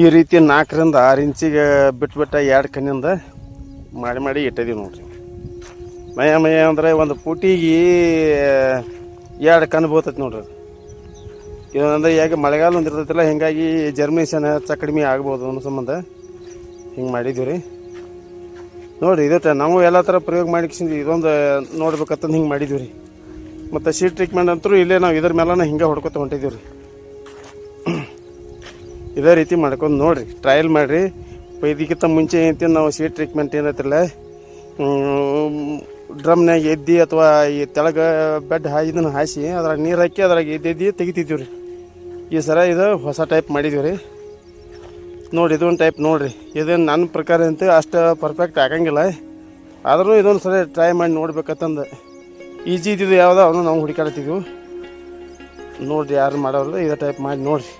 ಈ ರೀತಿ ನಾಲ್ಕರಿಂದ ಆರು ಇಂಚಿಗೆ ಬಿಟ್ಬಿಟ್ಟ ಎರಡು ಕಣ್ಣಿಂದ ಮಾಡಿ ಮಾಡಿ ಇಟ್ಟಿದ್ದೀವಿ ನೋಡ್ರಿ. ಮಯ ಮಯ ಅಂದರೆ ಒಂದು ಪುಟಿಗೆ ಎರಡು ಕಣ್ಣು ಬೀಳ್ತೈತಿ ನೋಡ್ರಿ. ಇದೊಂದು ಈಗ ಮಳೆಗಾಲ ಒಂದು ಇರ್ತೈತಿಲ್ಲ ಹೀಗಾಗಿ ಜರ್ಮಿನೇಷನ್ ಹೆಚ್ಚು ಕಡಿಮೆ ಆಗ್ಬೋದು ಅನ್ನೋ ಸಂಬಂಧ ಹಿಂಗೆ ಮಾಡಿದ್ದೀವಿ ರೀ. ನೋಡಿರಿ ಇದು ನಾವು ಎಲ್ಲ ಥರ ಪ್ರಯೋಗ ಮಾಡಿಕ್ಸಿಂದು ಇದೊಂದು ನೋಡ್ಬೇಕಂತಂದು ಹಿಂಗೆ ಮಾಡಿದ್ದೀವಿ ರೀ. ಮತ್ತು ಶೀಟ್ ಟ್ರೀಟ್ಮೆಂಟ್ ಅಂತೂ ಇಲ್ಲೇ ನಾವು ಇದ್ರ ಮೇಲೆ ಹಿಂಗೆ ಹೊಡ್ಕೊತ ಹೊಂಟಿದ್ದೀವಿ ರೀ. ಇದೇ ರೀತಿ ಮಾಡ್ಕೊಂಡು ನೋಡಿರಿ ಟ್ರಯಲ್ ಮಾಡಿರಿ. ಇದಕ್ಕಿಂತ ಮುಂಚೆ ಏನೈತಿ, ನಾವು ಸೀಟ್ ಟ್ರೀಟ್ಮೆಂಟ್ ಏನೈತಿಲ್ಲ ಡ್ರಮ್ನಾಗ ಎದ್ದು ಅಥವಾ ಈ ತೆಳಗೆ ಬೆಡ್ ಹಾ ಇದನ್ನು ಹಾಸಿ ಅದ್ರಾಗ ನೀರು ಹಾಕಿ ಅದ್ರಾಗ ಎದ್ದೆದ್ದಿ ತೆಗಿತಿದ್ದೀವಿ ರೀ. ಈ ಸರ ಇದು ಹೊಸ ಟೈಪ್ ಮಾಡಿದ್ದೀವಿ ರೀ. ನೋಡಿ, ಇದೊಂದು ಟೈಪ್ ನೋಡಿರಿ. ಇದೇನು ನನ್ನ ಪ್ರಕಾರ ಅಂತ ಅಷ್ಟು ಪರ್ಫೆಕ್ಟ್ ಆಗಂಗಿಲ್ಲ. ಆದರೂ ಇದೊಂದು ಸರಿ ಟ್ರೈ ಮಾಡಿ ನೋಡ್ಬೇಕಂತಂದು. ಈಜಿ ಇದ್ದಿದ್ದು ಯಾವುದೋ ಅವನು ನಾವು ಹುಡುಕಾಡ್ತಿದ್ವು ನೋಡಿರಿ, ಯಾರು ಮಾಡೋರು ಇದೇ ಟೈಪ್ ಮಾಡಿ ನೋಡಿರಿ.